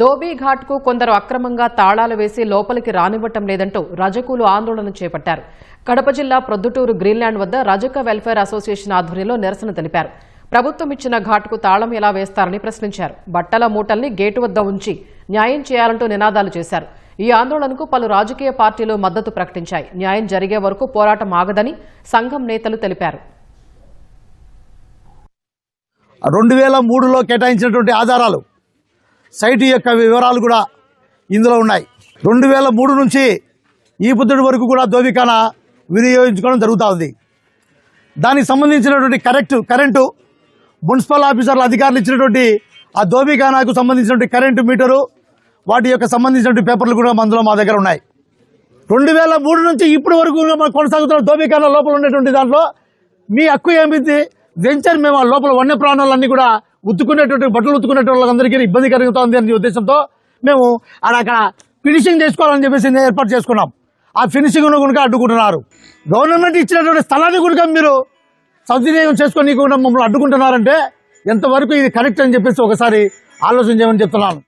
ధోబీ ఘాట్కు కొందరు అక్రమంగా తాళాలు వేసి లోపలికి రానివ్వటం లేదంటూ రజకులు ఆందోళన చేపట్టారు. కడప జిల్లా ప్రొద్దుటూరు గ్రీన్లాండ్ వద్ద రజక వెల్ఫేర్ అసోసియేషన్ ఆధ్వర్యంలో నిరసన తెలిపారు. ప్రభుత్వం ఇచ్చిన ఘాట్కు తాళం ఎలా వేస్తారని ప్రశ్నించారు. బట్టల మూటల్ని గేటు వద్ద ఉంచి న్యాయం చేయాలంటూ నినాదాలు చేశారు. ఈ ఆందోళనకు పలు రాజకీయ పార్టీలు మద్దతు ప్రకటించాయి. న్యాయం జరిగే వరకు పోరాటం ఆగదని సంఘం నేతలు తెలిపారు. రెండు వేల మూడులో కేటాయించినటువంటి ఆధారాలు సైట్ యొక్క వివరాలు కూడా ఇందులో ఉన్నాయి. రెండు వేల మూడు నుంచి ఈ పుత్రుడి వరకు కూడా దోబికాన వినియోగించుకోవడం జరుగుతూ ఉంది. దానికి సంబంధించినటువంటి కరెక్ట్ కరెంటు మున్సిపల్ ఆఫీసర్ల అధికారులు ఇచ్చినటువంటి ఆ ధోబికానాకు సంబంధించినటువంటి కరెంటు మీటరు వాటి యొక్క సంబంధించినటువంటి పేపర్లు కూడా అందులో మా దగ్గర ఉన్నాయి. రెండు వేల మూడు నుంచి ఇప్పటి వరకు మనం కొనసాగుతున్న దోబికాన లోపల ఉండేటువంటి దాంట్లో మీ హక్కు ఏమిటి? వెంచర్ మేము ఆ లోపల వన్య ప్రాణాలన్నీ కూడా ఉత్తుకునేటువంటి బట్టలు ఉత్తుకునే వాళ్ళందరికీ ఇబ్బంది కలుగుతుంది అనే ఉద్దేశంతో మేము ఆడ అక్కడ ఫినిషింగ్ చేసుకోవాలని చెప్పేసి ఏర్పాటు చేసుకున్నాం. ఆ ఫినిషింగ్ను కనుక అడ్డుకుంటున్నారు. గవర్నమెంట్ ఇచ్చినటువంటి స్థలాన్ని కనుక మీరు సద్వినియోగం చేసుకొని కూడా మమ్మల్ని అడ్డుకుంటున్నారంటే ఎంతవరకు ఇది కరెక్ట్ అని చెప్పేసి ఒకసారి ఆలోచన చేయమని చెప్తున్నాను.